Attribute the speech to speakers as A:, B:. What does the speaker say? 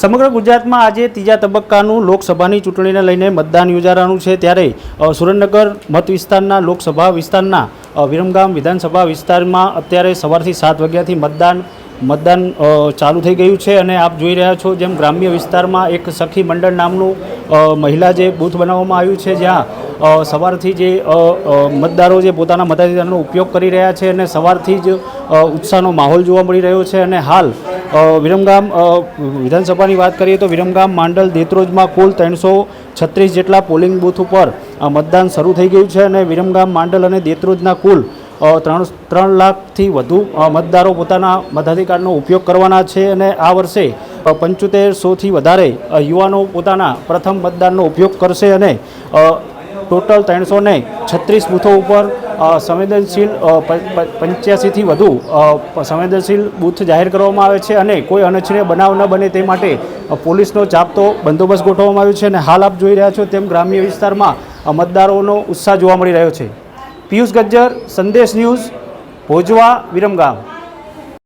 A: સમગ્ર ગુજરાતમાં આજે ત્રીજા તબક્કાનું લોકસભાની ચૂંટણીને લઈને મતદાન યોજાવાનું છે ત્યારે સુરેન્દ્રનગર મત વિસ્તારના લોકસભા વિસ્તારના વિરમગામ વિધાનસભા વિસ્તારમાં અત્યારે સવારથી સાત વાગ્યાથી મતદાન મતદાન ચાલુ થઈ ગયું છે અને આપ જોઈ રહ્યા છો જેમ ગ્રામ્ય વિસ્તારમાં એક સખી મંડળ નામનું મહિલા જે બૂથ બનાવવામાં આવ્યું છે જ્યાં સવારથી જે મતદારો જે પોતાના મતાધિકારનો ઉપયોગ કરી રહ્યા છે અને સવારથી જ ઉત્સાહનો માહોલ જોવા મળી રહ્યો છે અને હાલ વિરમગામ વિધાનસભાની વાત કરીએ તો વિરમગામ માંડલ દેત્રોજમાં કુલ ત્રણસો છત્રીસ જેટલા પોલિંગ બૂથ ઉપર મતદાન શરૂ થઈ ગયું છે અને વિરમગામ માંડલ અને દેત્રોજના કુલ ત્રણ ત્રણ લાખથી વધુ મતદારો પોતાના મતાધિકારનો ઉપયોગ કરવાના છે અને આ વર્ષે પંચોતેરસોથી વધારે યુવાનો પોતાના પ્રથમ મતદાનનો ઉપયોગ કરશે અને ટોટલ ત્રણસો ને છત્રીસ બૂથો ઉપર સંવેદનશીલ પંચ્યાસીથી વધુ સંવેદનશીલ બૂથ જાહેર કરવામાં આવે છે અને કોઈ અનિચ્છનીય બનાવ ન બને તે માટે પોલીસનો ચાપતો બંદોબસ્ત ગોઠવવામાં આવ્યો છે અને હાલ આપ જોઈ રહ્યા છો તેમ ગ્રામ્ય વિસ્તારમાં મતદારોનો ઉત્સાહ જોવા મળી રહ્યો છે. પિયુષ ગજ્જર, સંદેશ ન્યૂઝ, ભોજવા, વિરમગામ.